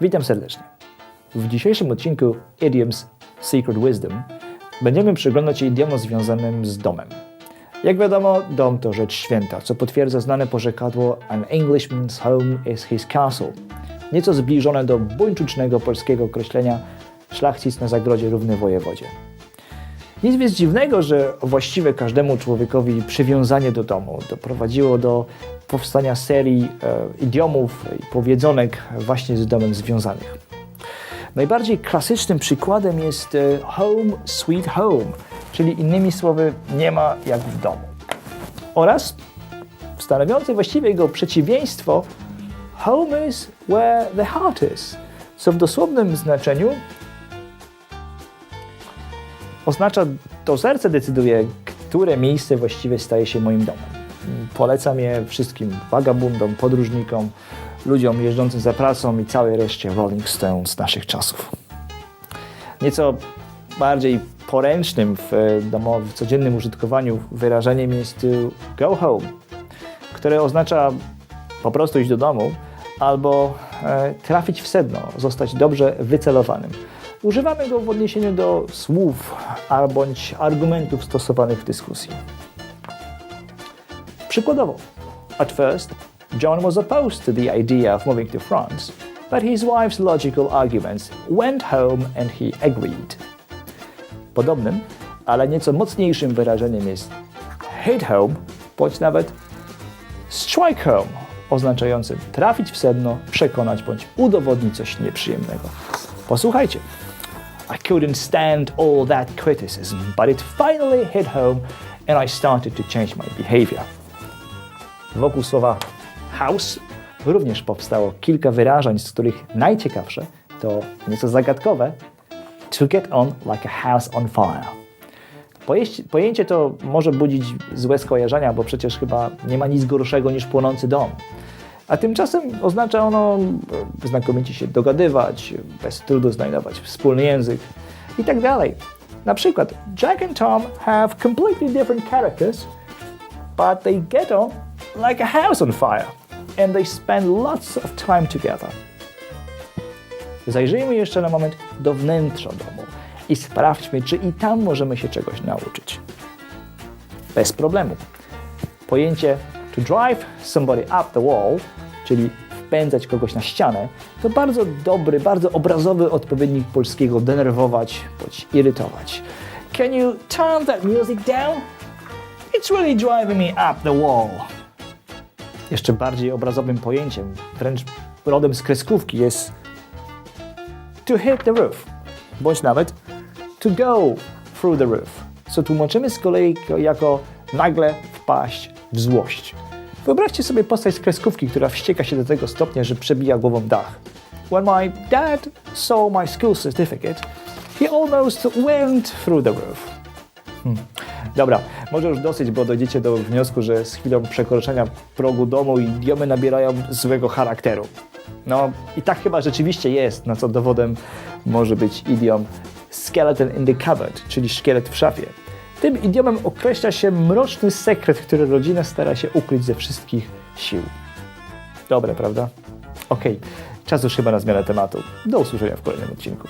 Witam serdecznie. W dzisiejszym odcinku Idioms Secret Wisdom będziemy przyglądać się idiomom związanym z domem. Jak wiadomo, dom to rzecz święta, co potwierdza znane porzekadło An Englishman's home is his castle. Nieco zbliżone do buńczucznego polskiego określenia szlachcic na zagrodzie równy wojewodzie. Nic więc dziwnego, że właściwe każdemu człowiekowi przywiązanie do domu doprowadziło do powstania serii e, idiomów i powiedzonek właśnie z domem związanych. Najbardziej klasycznym przykładem jest e, home sweet home, czyli innymi słowy nie ma jak w domu. Oraz stanowiący właściwie jego przeciwieństwo home is where the heart is, co w dosłownym znaczeniu oznacza, to serce decyduje, które miejsce właściwie staje się moim domem. Polecam je wszystkim wagabundom, podróżnikom, ludziom jeżdżącym za pracą i całej reszcie Rolling Stones naszych czasów. Nieco bardziej poręcznym w, e, domo- w codziennym użytkowaniu wyrażeniem jest to go home, które oznacza po prostu iść do domu albo e, trafić w sedno, zostać dobrze wycelowanym. Używamy go w odniesieniu do słów a bądź argumentów stosowanych w dyskusji. Przykładowo, at first, John was opposed to the idea of moving to France, but his wife's logical arguments went home and he agreed. Podobnym, ale nieco mocniejszym wyrażeniem jest hit home, bądź nawet strike home, oznaczającym trafić w sedno, przekonać bądź udowodnić coś nieprzyjemnego. Posłuchajcie. I couldn't stand all that criticism, but it finally hit home and I started to change my behavior. Wokół słowa house również powstało kilka wyrażeń, z których najciekawsze to nieco zagadkowe to get on like a house on fire. Pojęcie, to może budzić złe skojarzenia, bo przecież chyba nie ma nic gorszego niż płonący dom. A tymczasem oznacza ono znakomicie się dogadywać, bez trudu znajdować wspólny język i tak dalej. Na przykład Jack and Tom have completely different characters, but they get on like a house on fire and they spend lots of time together. Zajrzyjmy jeszcze na moment do wnętrza domu i sprawdźmy, czy i tam możemy się czegoś nauczyć. Bez problemu. Pojęcie to drive somebody up the wall, czyli wpędzać kogoś na ścianę, to bardzo dobry, bardzo obrazowy odpowiednik polskiego denerwować bądź irytować. Can you turn that music down? It's really driving me up the wall. Jeszcze bardziej obrazowym pojęciem, wręcz rodem z kreskówki jest to hit the roof, bądź nawet to go through the roof, co tłumaczymy z kolei jako nagle wpaść w złość. Wyobraźcie sobie postać z kreskówki, która wścieka się do tego stopnia, że przebija głową dach. When my dad saw my school certificate, he almost went through the roof. Hmm. Dobra, może już dosyć, bo dojdziecie do wniosku, że z chwilą przekroczenia progu domu idiomy nabierają złego charakteru. No i tak chyba rzeczywiście jest, na co dowodem może być idiom skeleton in the cupboard, czyli szkielet w szafie. Tym idiomem określa się mroczny sekret, który rodzina stara się ukryć ze wszystkich sił. Dobre, prawda? Okej, czas już chyba na zmianę tematu. Do usłyszenia w kolejnym odcinku.